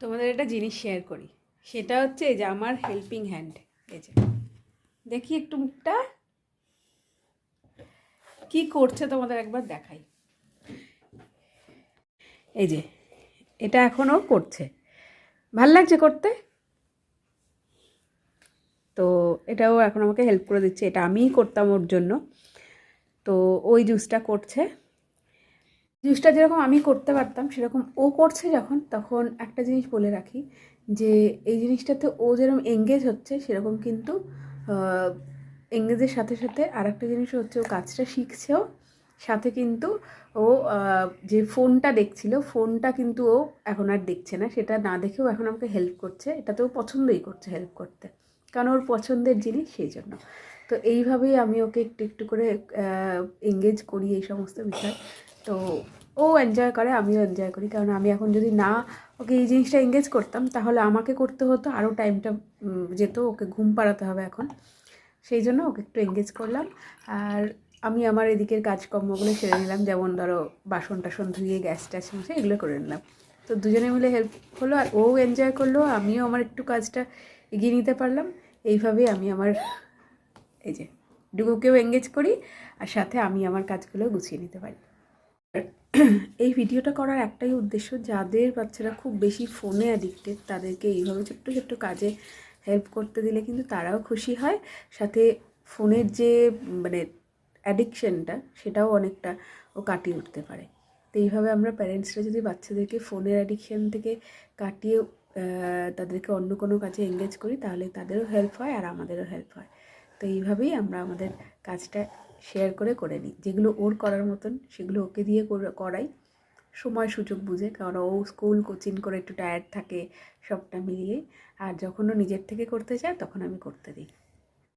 তোমাদের একটা জিনিস শেয়ার করি। সেটা হচ্ছে এই যে আমার হেল্পিং হ্যান্ড এই যে। দেখি একটু মুখটা কি করছে তোমাদের একবার দেখাই। এই যে, এটা এখনও করছে। ভালো লাগছে করতে? তো এটাও এখন আমাকে হেল্প করে দিচ্ছে। এটা আমিই করতাম ওর জন্য। তো ওই জুসটা করছে। জুসটা যেরকম আমি করতে পারতাম, সেরকম ও করছে যখন, তখন একটা জিনিস বলে রাখি যে, এই জিনিসটাতে ও যেরকম এঙ্গেজ হচ্ছে, সেরকম কিন্তু এঙ্গেজের সাথে সাথে আর একটা জিনিস হচ্ছে ও কাজটা শিখছেও। সাথে কিন্তু ও যে ফোনটা দেখছিল, ফোনটা কিন্তু ও এখন আর দেখছে না। সেটা না দেখেও এখন আমাকে হেল্প করছে। এটা এটাতেও পছন্দই করছে হেল্প করতে। কারণ ওর পছন্দের জিনিস সেই জন্য। তো এইভাবেই আমি ওকে একটু একটু করে এঙ্গেজ করি এই সমস্ত বিষয়। তো ও এনজয় করে, আমিও এনজয় করি। কারণ আমি এখন যদি না ওকে এই জিনিসটা এঙ্গেজ করতাম, তাহলে আমাকে করতে হতো আরও টাইমটা যেত, ওকে ঘুম পাড়াতে হবে এখন। সেই জন্য ওকে একটু এঙ্গেজ করলাম। আর আমি আমার এদিকের কাজকর্মগুলো সেরে নিলাম, যেমন ধরো বাসন টাসন ধুয়ে গ্যাস ট্যাস মুছে, এগুলো করে নিলাম। তো দুজনে মিলে হেল্প হলো, আর ও এনজয় করল, আমিও আমার একটু কাজটা এগিয়ে নিতে পারলাম। এইভাবেই আমি আমার, এই যে ডুগুকেও এঙ্গেজ করি, আর সাথে আমি আমার কাজগুলো গুছিয়ে নিতে পারি। এই ভিডিওটা করার একটাই উদ্দেশ্য যাদের বাচ্চারা খুব বেশি ফোনে অ্যাডিক্টেড তাদেরকে এইভাবে ছোট্ট ছোট্ট কাজে হেল্প করতে দিলে কিন্তু তারাও খুশি হয়। সাথে ফোনের যে মানে অ্যাডিকশনটা সেটাও অনেকটা ও কাটিয়ে উঠতে পারে। তো এইভাবে আমরা প্যারেন্টসরা যদি বাচ্চাদেরকে ফোনের অ্যাডিকশান থেকে কাটিয়ে তাদেরকে অন্য কোনো কাজে এঙ্গেজ করি, তাহলে তাদেরও হেল্প হয় আর আমাদেরও হেল্প হয়। তো এইভাবেই আমরা আমাদের কাজটা শেয়ার করে করে নিই। যেগুলো ওর করার মতন, সেগুলো ওকে দিয়ে করাই। সময় সুযোগ বুঝে, কারণ ও স্কুল কোচিং করে একটু টায়ার্ড থাকে সবটা মিলিয়ে। আর যখন ও নিজের থেকে করতে চায়, তখন আমি করতে দিই।